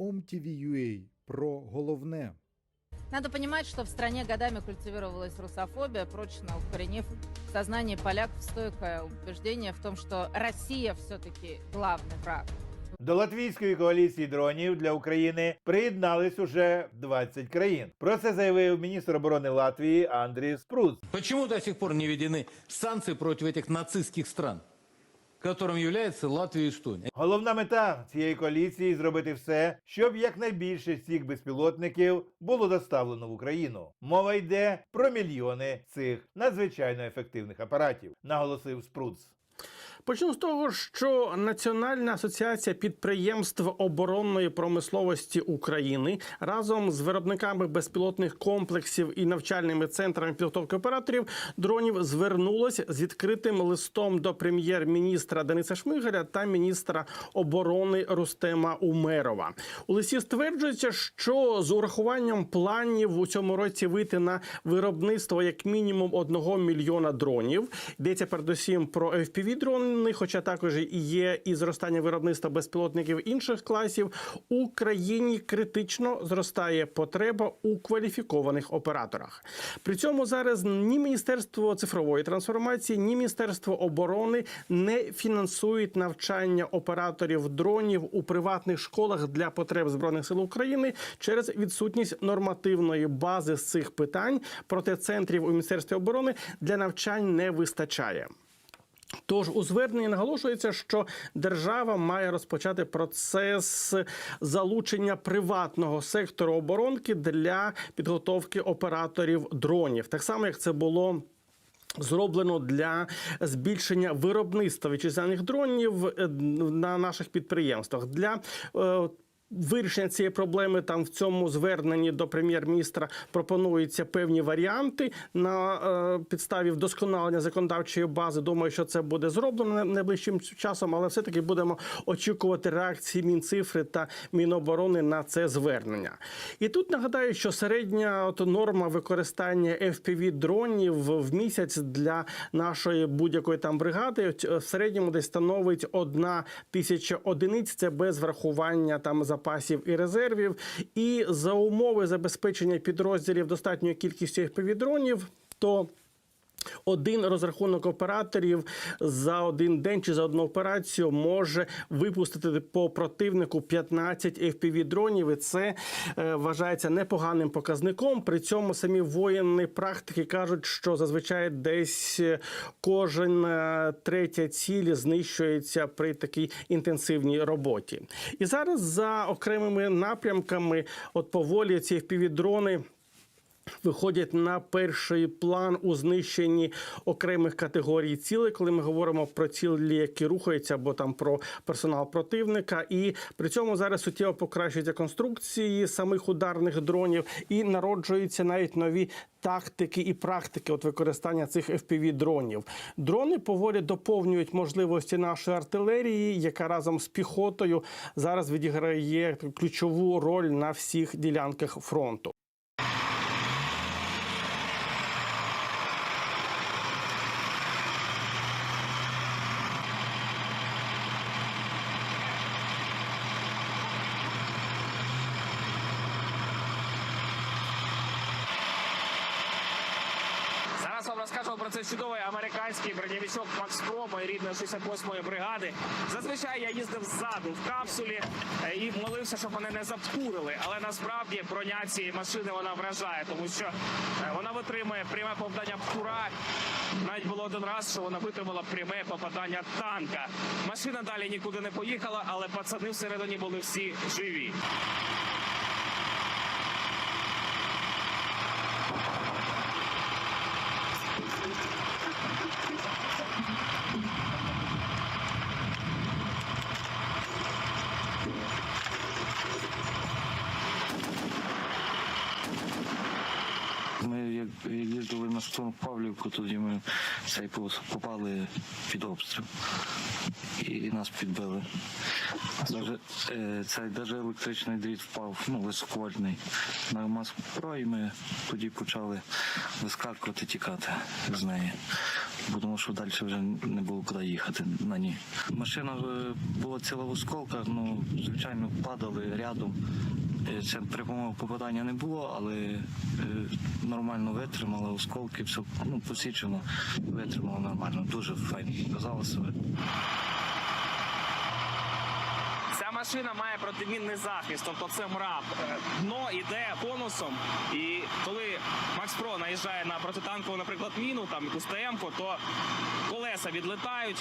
OMTV.ua про головне. Надо понимать, что в стране годами культивировалась русофобия, прочно укоренив в сознании поляков стойкое убеждение в том, что Россия все-таки главный враг. До латвійської коаліції дронів для України приєднались уже 20 країн. Про це заявив міністр оборони Латвії Андрій Спруц. Почему до сих пор не введены санкции против этих нацистских стран, Которым является Латвия и Эстония? Головна мета цієї коаліції зробити все, щоб якнайбільше цих безпілотників було доставлено в Україну. Мова йде про мільйони цих надзвичайно ефективних апаратів, наголосив Спруц. Почну з того, що Національна асоціація підприємств оборонної промисловості України разом з виробниками безпілотних комплексів і навчальними центрами підготовки операторів дронів звернулась з відкритим листом до прем'єр-міністра Дениса Шмигаля та міністра оборони Рустема Умерова. У листі стверджується, що з урахуванням планів у цьому році вийти на виробництво як мінімум одного мільйона дронів. Йдеться передусім про fpv дрони, хоча також і є і зростання виробництва безпілотників інших класів. У країні критично зростає потреба у кваліфікованих операторах. При цьому зараз ні Міністерство цифрової трансформації, ні Міністерство оборони не фінансують навчання операторів дронів у приватних школах для потреб збройних сил України через відсутність нормативної бази з цих питань. Проте центрів у міністерстві оборони для навчань не вистачає. Тож у зверненні наголошується, що держава має розпочати процес залучення приватного сектору оборонки для підготовки операторів дронів, так само як це було. Зроблено для збільшення виробництва вітчизняних дронів е, на наших підприємствах для е, Вирішення цієї проблеми там в цьому зверненні до прем'єр-міністра пропонуються певні варіанти на е, підставі вдосконалення законодавчої бази. Думаю, що це буде зроблено найближчим часом, але все-таки будемо очікувати реакції Мінцифри та Міноборони на це звернення. І тут нагадаю, що середня от норма використання fpv дронів в місяць для нашої будь-якої там бригади е, в середньому десь становить одна тисяча одиниць. Це без врахування там запасів і резервів. І за умови забезпечення підрозділів достатньою кількістю fpv дронів, то один розрахунок операторів за один день чи за одну операцію може випустити по противнику 15 fpv дронів. І це е, вважається непоганим показником. При цьому самі воєнні практики кажуть, що зазвичай десь е, кожен е, третя ціль знищується при такій інтенсивній роботі. І зараз за окремими напрямками, от поволі ці fpv дрони виходять на перший план у знищенні окремих категорій цілей, коли ми говоримо про цілі, які рухаються, або там про персонал противника. І при цьому зараз суттєво покращуються конструкції самих ударних дронів і народжуються навіть нові. Тактики і практики от використання цих fpv дронів. Дрони поволі доповнюють можливості нашої артилерії, яка разом з піхотою зараз відіграє ключову роль на всіх ділянках фронту. Зараз вам розкажу про цей чудовий американський бронєвичок Макс Про моєї рідної 68-ї бригади. Зазвичай я їздив ззаду в капсулі е, і молився, щоб вони не запкурили. Але насправді броня цієї машини вона вражає, тому що е, вона витримує пряме попадання птура. Навіть було один раз, що вона витримала пряме попадання танка. Машина далі нікуди не поїхала, але пацани всередині були всі живі. Ми як штурм Павлівку, тоді ми цей попали під обстріл і нас підбили. Даже, е, цей даже електричний дріт впав, ну, високовольтний на Москву, і ми тоді почали вискакувати, тікати з неї. бо тому що далі вже не було куди їхати на ній. Машина е, була ціла в осколках, ну, звичайно, падали рядом. Е, Це прямого попадання не було, але е, нормально витримала осколки, все ну, посічено, витримала нормально, дуже файно показала себе. Ця машина має протимінний захист, тобто це мрап. Е, Дно іде конусом, і коли Макс Про наїжджає на протитанкову, наприклад, міну, там якусь ТМ-ку, то колеса відлетають,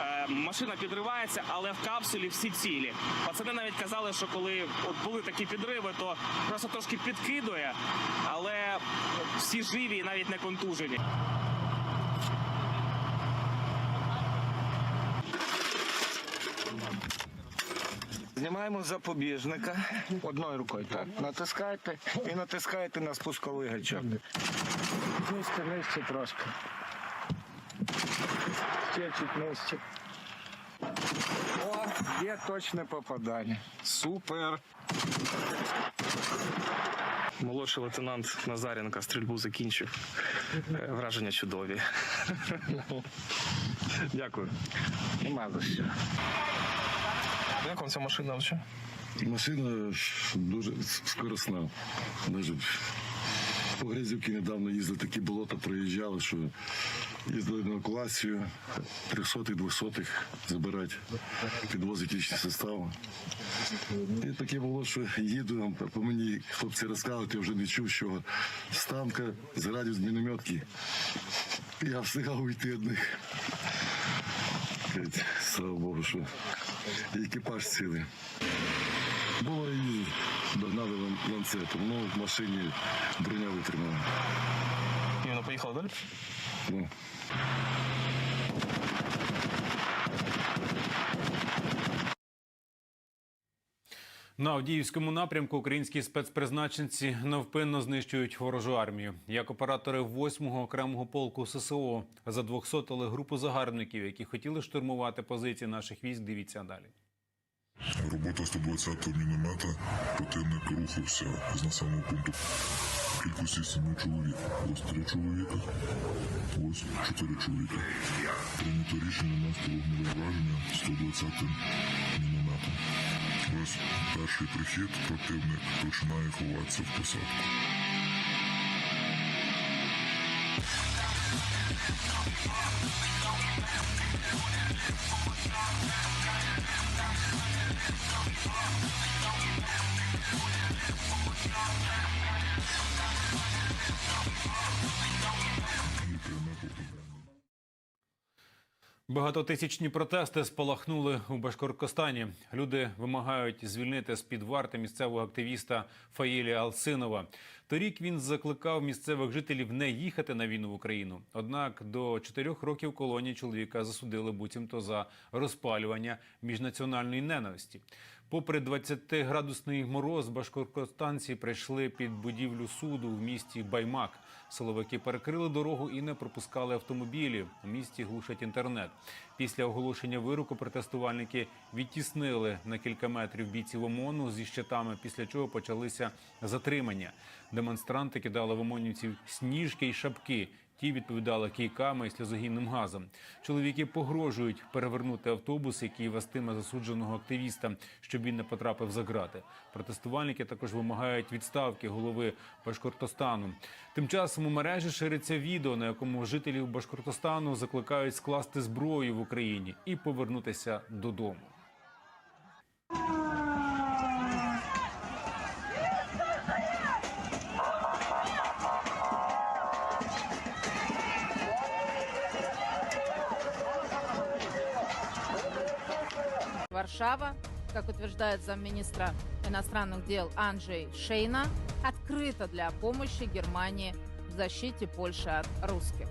е, машина підривається, але в капсулі всі цілі. Пацани навіть казали, що коли от були такі підриви, то просто трошки підкидує, але всі живі і навіть не контужені. Знімаємо запобіжника одною рукою. Так, натискаєте і натискаєте на спусковий гачок. Нижче, нижче трошки. Ще чуть нижче. О, є точне попадання. Супер. Молодший лейтенант Назаренко стрільбу закінчив. Е, Враження чудові. Дякую. Нема за що. Як вам ця машина взагалі? Машина дуже скоросна. Навіть по Грязівці недавно їздили, такі болота проїжджали, що їздили на евакуацію, 300-х, 200-х забирати, підвозити лічні состави. І таке було, що їду, по мені хлопці розказують, я вже не чув, що з танка, з радіо, з мінометки. Я встигав уйти від них. Слава Богу, що екіпаж цілий. Було і догнали лан- ланцетом, ну в машині броня витримала. І воно поїхало далі? Ну, На Авдіївському напрямку українські спецпризначенці невпинно знищують ворожу армію. Як оператори 8-го окремого полку ССО задвохсотили групу загарбників, які хотіли штурмувати позиції наших військ. Дивіться далі. Робота 120-го міномета. Противник рухався з населеного пункту кількості семи чоловік. Ось три чоловіка, ось чотири чоловіка. Прийнято рішення вогневе враження 120-м мінометом. Ось перший прихід, противник починає ховатися в посадку. We don't care. Багатотисячні протести спалахнули у Башкоркостані. Люди вимагають звільнити з під варти місцевого активіста Фаїлі Алсинова. Торік він закликав місцевих жителів не їхати на війну в Україну. Однак до чотирьох років колонії чоловіка засудили буцімто за розпалювання міжнаціональної ненависті. Попри 20-градусний мороз, башкоркостанці прийшли під будівлю суду в місті Баймак. Силовики перекрили дорогу і не пропускали автомобілі. У місті глушать інтернет. Після оголошення вироку протестувальники відтіснили на кілька метрів бійців ОМОНу зі щитами, після чого почалися затримання. Демонстранти кидали в ОМОНівців сніжки й шапки. Ті відповідали кійками і сльозогінним газом. Чоловіки погрожують перевернути автобус, який вестиме засудженого активіста, щоб він не потрапив за грати. Протестувальники також вимагають відставки голови Башкортостану. Тим часом у мережі шириться відео, на якому жителів Башкортостану закликають скласти зброю в Україні і повернутися додому. Варшава, как утверждает замминистра иностранных дел Анджей Шейна, открыта для помощи Германии в защите Польши от русских.